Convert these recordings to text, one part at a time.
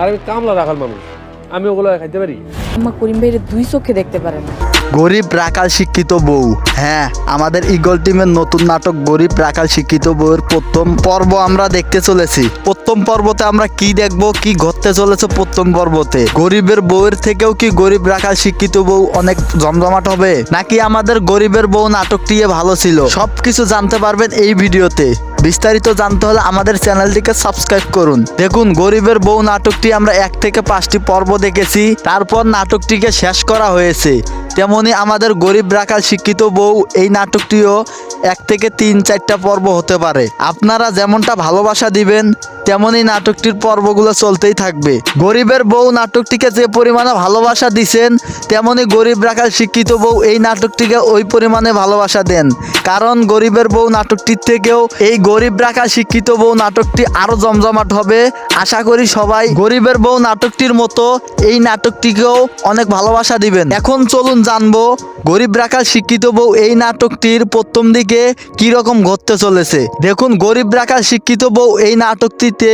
আর আমি কামলা রাখাল মানুষ। আমি ওগুলো খাইতে পারি? আম্মা করিম ভাইয়ের দুই চোখে দেখতে পারে না। গরিব রাখাল শিক্ষিত বউ। হ্যাঁ আমাদের ইগল টিমের নতুন নাটক গরিব রাখাল শিক্ষিত বউয়ের প্রথম পর্ব আমরা দেখতে চলেছি। প্রথম পর্বতে আমরা কি দেখব কি ঘটতে চলেছে প্রথম পর্বতে? গরিবের বউয়ের থেকেও কি গরিব রাখাল শিক্ষিত বউ অনেক জমজমাট হবে? নাকি আমাদের গরিবের বউ নাটকটি ভালো ছিল? সবকিছু জানতে পারবেন এই ভিডিওতে। বিস্তারিত জানতে হলে আমাদের চ্যানেলটিকে সাবস্ক্রাইব করুন। দেখুন, গরিবের বউ নাটকটি আমরা এক থেকে পাঁচটি পর্ব দেখেছি, তারপর নাটকটিকে শেষ করা হয়েছে। তেমনি আমাদের গরিব রাখাল শিক্ষিত বউ এই নাটকটিও এক থেকে তিন, চারটা পর্ব হতে পারে। আপনারা যেমনটা ভালোবাসা দিবেন তেমনই নাটকটির পর্বগুলো চলতেই থাকবে। গরিবের বউ নাটকটিকে যে পরিমাণে ভালোবাসা দিছেন, তেমনি গরিব রাখাল শিক্ষিত বউ এই নাটকটিকে ওই পরিমাণে ভালোবাসা দেন। কারণ গরিবের বউ নাটকটির থেকেও এই গরিব রাখা শিক্ষিত বউ নাটকটি আরও জমজমাট হবে। আশা করি সবাই গরিবের বউ নাটকটির মতো এই নাটকটিকেও অনেক ভালোবাসা দিবেন। এখন চলুন জানব গরিব রাখাল শিক্ষিত বউ এই নাটকটির প্রথম দিকে রকম ঘটতে চলেছে। দেখুন, গরিব রাখাল শিক্ষিত বউ এই নাটকটিতে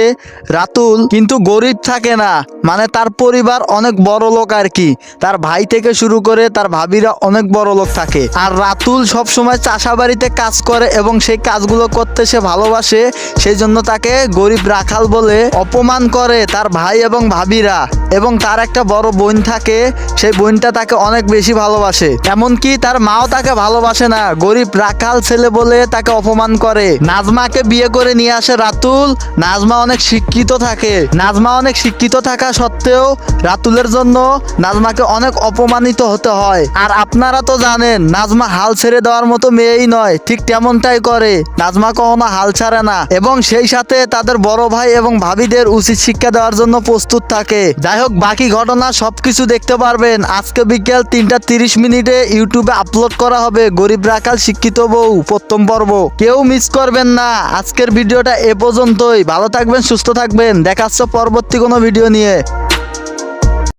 রাতুল কিন্তু গরিব থাকে না। মানে তার পরিবার অনেক বড় লোক আর কি। তার ভাই থেকে শুরু করে তার ভাবিরা অনেক বড় লোক থাকে। আর রাতুল সব সময় চাষা বাড়িতে কাজ করে এবং সেই কাজগুলো করতে সে ভালোবাসে সেই জন্য তাকে গরিব রাখাল বলে অপমান করে তার ভাই এবং ভাবিরা। এবং তার একটা বড় বোন থাকে, সেই বোনটা তাকে অনেক বেশি ভালোবাসে। এমনকি তার মাও তাকে ভালোবাসে না, গরিব রাখাল ছেলে বলে তাকে অপমান করে। নাজমাকে বিয়ে করে নিয়ে আসে রাতুল। নাজমা অনেক শিক্ষিত থাকে। নাজমা অনেক শিক্ষিত থাকা সত্ত্বেও রাতুলের জন্য নাজমাকে অনেক অপমানিত হতে হয়। আর আপনারা তো জানেন, নাজমা হাল ছেড়ে দেওয়ার মতো মেয়েই নয়, ঠিক তেমনটাই করে। নাজমা কখনো হাল ছাড়ে না। এবং সেই সাথে তাদের বড় ভাই এবং ভাবিদের উচিত শিক্ষা দেওয়ার জন্য প্রস্তুত থাকে। যাই হোক, বাকি ঘটনা সবকিছু দেখতে পারবেন। আজকে বিকেল তিনটা তিরিশ মিনিটে ইউটিউবে আপলোড করা হবে গরিব রাখাল শিক্ষিত বউ, প্রথম পর্ব। কেউ মিস করবেন না। আজকের ভিডিওটা এ পর্যন্তই। ভালো থাকবেন, সুস্থ থাকবেন। দেখাচ্ছে পরবর্তী কোনো ভিডিও নিয়ে।